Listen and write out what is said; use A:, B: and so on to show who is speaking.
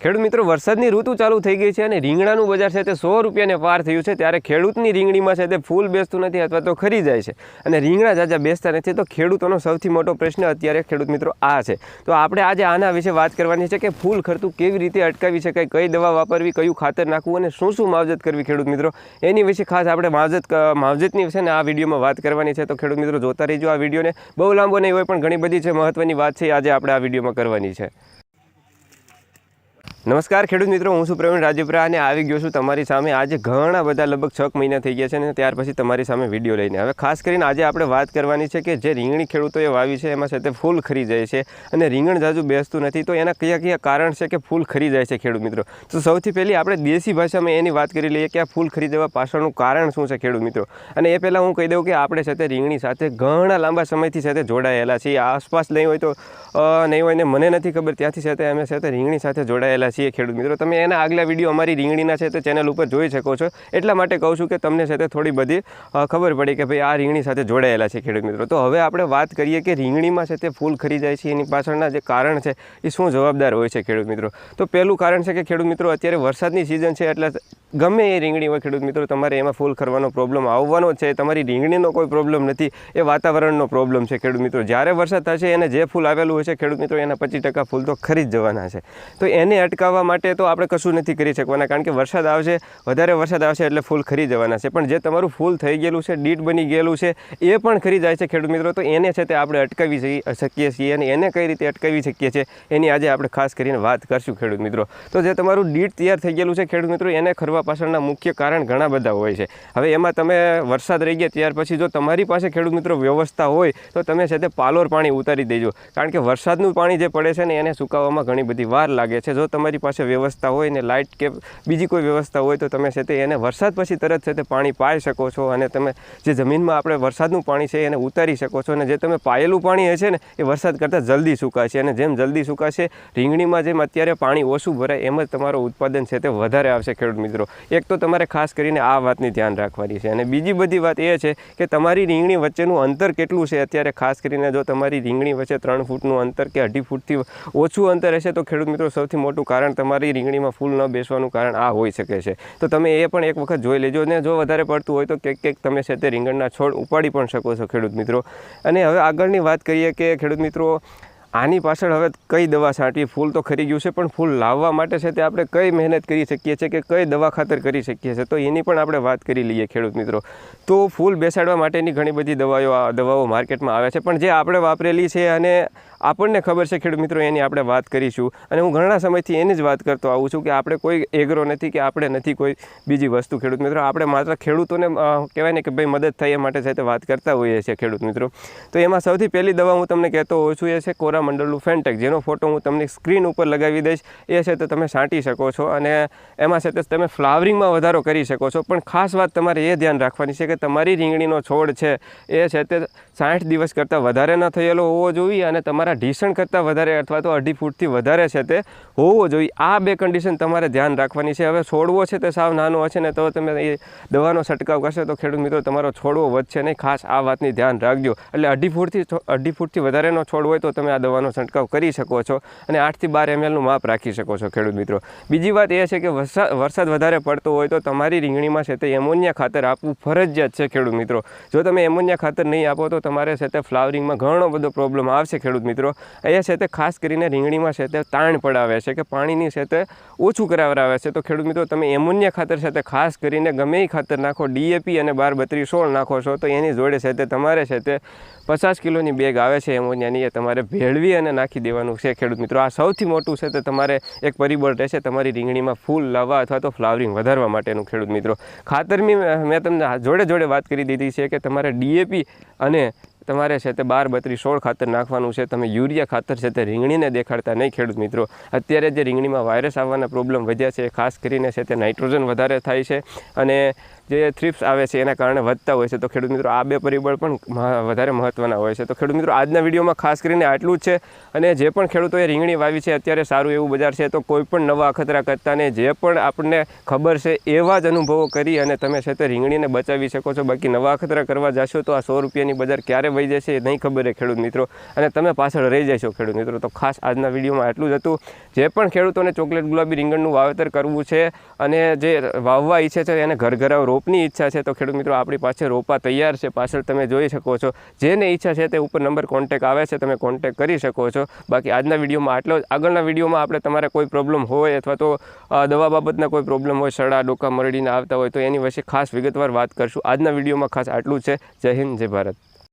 A: ખેડૂત મિત્રો, વરસાદની ઋતુ ચાલુ થઈ ગઈ છે અને રીંગણાનું બજાર છે તે સો રૂપિયાને પાર થયું છે. ત્યારે ખેડૂતની રીંગણીમાં છે તે ફૂલ બેસતું નથી અથવા તો ખરી જાય છે. અને રીંગણા જાજા બેસતા નથી તો ખેડૂતોનો સૌથી મોટો પ્રશ્ન અત્યારે ખેડૂત મિત્રો આ છે. તો આપણે આજે આના વિશે વાત કરવાની છે કે ફૂલ ખરતું કેવી રીતે અટકાવી શકાય, કઈ દવા વાપરવી, કયું ખાતર નાખવું અને શું શું માવજત કરવી ખેડૂત મિત્રો. એની વિશે ખાસ આપણે માવજત માવજતની વિશે ને આ વિડીયોમાં વાત કરવાની છે. તો ખેડૂત મિત્રો જોતા રહીજો આ વિડીયોને. બહુ લાંબો નહીં હોય પણ ઘણી બધી છે મહત્વની વાત છે આજે આપણે આ વિડીયોમાં કરવાની છે. નમસ્કાર ખેડૂત મિત્રો, હું છું પ્રવીણ રાજપુરા અને આવી ગયો છું તમારી સામે. આજે ઘણા બધા લગભગ છ મહિના થઈ ગયા છે અને ત્યાર પછી તમારી સામે વીડિયો લઈને. હવે ખાસ કરીને આજે આપણે વાત કરવાની છે કે જે રીંગણી ખેડૂતોએ વાવી છે, એમાં તે ફૂલ ખરી જાય છે અને રીંગણ જાજુ બેસતું નથી. તો એના કયા કયા કારણ છે કે ફૂલ ખરી જાય છે ખેડૂત મિત્રો? તો સૌથી પહેલી આપણે દેશી ભાષામાં એની વાત કરી લઈએ કે આ ફૂલ ખરી જવા પાછળનું કારણ શું છે ખેડૂત મિત્રો? અને એ પહેલાં હું કહી દઉં કે આપણે સાથે રીંગણી સાથે ઘણા લાંબા સમયથી સાથે જોડાયેલા છીએ. આસપાસ નહીં હોય તો નહીં હોય ને મને નથી ખબર. ત્યાંથી સાથે અમે સાથે રીંગણી સાથે જોડાયેલા છીએ ખેડૂત મિત્રો. તમે એના આગલા વીડિયો અમારી રીંગણીના છે તે ચેનલ ઉપર જોઈ શકો છો. એટલા માટે કહું છું કે તમને છે તે થોડી બધી ખબર પડી કે ભાઈ આ રીંગણી સાથે જોડાયેલા છે ખેડૂત મિત્રો. તો હવે આપણે વાત કરીએ કે રીંગણીમાં છે તે ફૂલ ખરી જાય છે, એની પાછળના જે કારણ છે એ શું જવાબદાર હોય છે ખેડૂત મિત્રો? તો પહેલું કારણ છે કે ખેડૂત મિત્રો, અત્યારે વરસાદની સિઝન છે એટલે ગમે એ રીંગણી હોય ખેડૂત મિત્રો, તમારે એમાં ફૂલ ખરવાનો પ્રોબ્લેમ આવવાનો છે. તમારી રીંગણીનો કોઈ પ્રોબ્લેમ નથી, એ વાતાવરણનો પ્રોબ્લેમ છે ખેડૂત મિત્રો. જ્યારે વરસાદ થશે, એને જે ફૂલ આવેલું હોય છે ખેડૂત મિત્રો, એના પચીસ ટકા ફૂલ તો ખરી જ જવાના છે. તો એને અટકાવવા માટે તો આપણે કશું નથી કરી શકવાના, કારણ કે વરસાદ આવશે, વધારે વરસાદ આવશે એટલે ફૂલ ખરી જવાના છે. પણ જે તમારું ફૂલ થઈ ગયેલું છે, ડીટ બની ગયેલું છે, એ પણ ખરી જાય છે ખેડૂત મિત્રો. તો એને છે તે આપણે અટકાવી શકી- શકીએ છીએ અને એને કઈ રીતે અટકાવી શકીએ છીએ, એની આજે આપણે ખાસ કરીને વાત કરશું ખેડૂત મિત્રો. તો જે તમારું ડીટ તૈયાર થઈ ગયેલું છે ખેડૂત મિત્રો, એને ખરવા પાછળના મુખ્ય કારણ ઘણા બધા હોય છે. હવે એમાં તમે વરસાદ રહી ગયા ત્યાર પછી જો તમારી પાસે ખેડૂત મિત્રો વ્યવસ્થા હોય, તો તમે છે તે પાલોર પાણી ઉતારી દેજો. કારણ કે વરસાદનું પાણી જે પડે છે ને, એને સુકાવવામાં ઘણી બધી વાર લાગે છે. જો તમારી પાસે વ્યવસ્થા હોય ને લાઇટ કે બીજી કોઈ વ્યવસ્થા હોય તો તમે છે તે એને વરસાદ પછી તરત છે તે પાણી પાઈ શકો છો અને તમે જે જમીનમાં આપણે વરસાદનું પાણી છે એને ઉતારી શકો છો અને જે તમે પાયેલું પાણી છે ને એ વરસાદ કરતાં જલ્દી સુકાશે અને જેમ જલ્દી સુકાશે રીંગણીમાં જેમ અત્યારે પાણી ઓછું ભરાય એમ જ તમારું ઉત્પાદન છે તે વધારે આવશે ખેડૂત મિત્રો. એક તો તમારે ખાસ કરીને આ વાતની ધ્યાન રાખવાની છે અને બીજી બધી વાત એ છે કે તમારી રીંગણી વચ્ચેનું અંતર કેટલું છે અત્યારે ખાસ કરીને જો તમારી રીંગણી વચ્ચે ત્રણ ફૂટનું અંતર કે અઢી ફૂટથી ઓછું અંતર હશે તો ખેડૂત મિત્રો સૌથી મોટું કારણ તમારી રીંગણીમાં ફૂલ ન બેસવાનું કારણ આ હોઈ શકે છે. તો તમે એ પણ એક વખત જોઈ લેજો ને જો વધારે પડતું હોય તો ક્યાંક ક્યાંક તમે છે તે રીંગણના છોડ ઉપાડી પણ શકો છો ખેડૂત મિત્રો. અને હવે આગળની વાત કરીએ કે ખેડૂત મિત્રો, આની પાછળ હવે કઈ દવા છાંટવી ફૂલ તો ખરી ગયું છે, પણ ફૂલ લાવવા માટે છે તે આપણે કઈ મહેનત કરી શકીએ છીએ કે કઈ દવા ખાતર કરી શકીએ છીએ? તો એની પણ આપણે વાત કરી લઈએ ખેડૂત મિત્રો. તો ફૂલ બેસાડવા માટેની ઘણી બધી દવાઓ દવાઓ માર્કેટમાં આવે છે, પણ જે આપણે વાપરેલી છે અને આપણને ખબર છે ખેડૂત મિત્રો, એની આપણે વાત કરીશું. અને હું ઘણા સમયથી એની જ વાત કરતો આવું છું કે આપણે કોઈ એગ્રો નથી કે આપણે નથી કોઈ બીજી વસ્તુ ખેડૂત મિત્રો. આપણે માત્ર ખેડૂતોને કહેવાય ને કે ભાઈ મદદ થાય એ માટે સાથે વાત કરતા હોઈએ છીએ ખેડૂત મિત્રો. તો એમાં સૌથી પહેલી દવા હું તમને કહેતો હોઉં છું એ છે કોરામંડળનું ફેન્ટેક. જેનો ફોટો હું તમને સ્ક્રીન ઉપર લગાવી દઈશ. એ છે તો તમે છાંટી શકો છો અને એમાં છે તે તમે ફ્લાવરિંગમાં વધારો કરી શકો છો. પણ ખાસ વાત તમારે એ ધ્યાન રાખવાની છે કે તમારી રીંગણીનો છોડ છે, એ છે તે સાઠ દિવસ કરતાં વધારે ન થયેલો હોવો જોઈએ અને તમારા ઢીસણ કરતાં વધારે અથવા તો અઢી ફૂટથી વધારે છે તે હોવો જોઈએ. આ બે કન્ડિશન તમારે ધ્યાન રાખવાની છે. હવે છોડવો છે તે સાવ નાનો હશે ને તો તમે એ દવાનો છંટકાવ કરશો તો ખેડૂત મિત્રો તમારો છોડવો વધશે નહીં. ખાસ આ વાતની ધ્યાન રાખજો. એટલે અઢી ફૂટથી અઢી ફૂટથી વધારેનો છોડ હોય તો તમે આ દવાનો છંટકાવ કરી શકો છો અને આઠથી બાર એમએલનું માપ રાખી શકો છો ખેડૂત મિત્રો. બીજી વાત એ છે કે વરસાદ વરસાદ વધારે પડતો હોય તો તમારી રીંગણીમાં છે તે એમોનિયા ખાતર આપવું ફરજિયાત છે ખેડૂત મિત્રો. જો તમે એમોનિયા ખાતર નહીં આપો તો તમારે છે તે ફ્લાવરિંગમાં ઘણો બધો પ્રોબ્લેમ આવશે ખેડૂત મિત્રો. અહીંયા છે તે ખાસ કરીને રીંગણીમાં છે તે તાણ પડાવે છે કે પાણીની છે તે ઓછું કરાવરાવે છે. તો ખેડૂત મિત્રો, તમે એમોનિયા ખાતર છે તે ખાસ કરીને ગમે એ ખાતર નાખો, ડીએપી અને બાર બત્રીસ સોળ નાખો છો, તો એની જોડે છે તે તમારે છે તે પચાસ કિલોની બેગ આવે છે એમોનિયાની, એ તમારે ભેળવી અને નાખી દેવાનું છે ખેડૂત મિત્રો. આ સૌથી મોટું છે તે તમારે એક પરિબળ રહેશે તમારી રીંગણીમાં ફૂલ લાવવા અથવા તો ફ્લાવરિંગ વધારવા માટેનું ખેડૂત મિત્રો. ખાતરની મેં તમને જોડે જોડે વાત કરી દીધી છે કે તમારે ડીએપી અને તમારે છે તે બાર બત્રીસ સોળ ખાતર નાખવાનું છે. તમે યુરિયા ખાતર છે તે રીંગણીને દેખાડતા નહીં, ખેડૂત મિત્રો. અત્યારે જે રીંગણીમાં વાયરસ આવવાના પ્રોબ્લેમ વધ્યા છે, ખાસ કરીને છે તે નાઇટ્રોજન વધારે થાય છે. અને જે થ્રિપ્સ આવે છે એના કારણે વધતા હોય છે. તો ખેડૂત મિત્રો, આ બે પરિબળ પણ વધારે મહત્ત્વના હોય છે. તો ખેડૂત મિત્રો, આજના વિડીયોમાં ખાસ કરીને આટલું જ છે. અને જે પણ ખેડૂતોએ રીંગણી વાવી છે, અત્યારે સારું એવું બજાર છે, તો કોઈ પણ નવા અખતરા કરતાને જે પણ આપણને ખબર છે, એવા જ અનુભવો કરી અને તમે છે તે રીંગણીને બચાવી શકો છો. બાકી નવા અખતરા કરવા જશો તો આ સો રૂપિયાની બજાર ક્યારે વહી જશે એ નહીં ખબર છે ખેડૂત મિત્રો. અને તમે પાછળ રહી જશો ખેડૂત મિત્રો. તો ખાસ આજના વિડીયોમાં આટલું જ હતું. જે પણ ખેડૂતોને ચોકલેટ ગુલાબી રીંગણનું વાવેતર કરવું છે અને જે વાવવા ઈચ્છે છે એને ઘર ઘરાવ રોપની ઈચ્છા છે, તો ખેડૂત મિત્રો આપણી પાસે રોપા તૈયાર છે. પાછળ તમે જોઈ શકો છો, જેને ઈચ્છા છે તે ઉપર નંબર કોન્ટેક આવે છે, તમે કોન્ટેક કરી શકો છો. બાકી આજના વિડીયોમાં આટલો જ. આગળના વિડીયોમાં આપણે તમારે કોઈ પ્રોબ્લેમ હોય અથવા તો દવા બાબતના કોઈ પ્રોબ્લેમ હોય, સડા, ડોકા, મરડીને આવતા હોય, તો એની વિશે ખાસ વિગતવાર વાત કરશું. આજના વિડીયોમાં ખાસ આટલું છે. જય હિન્દ, જય ભારત.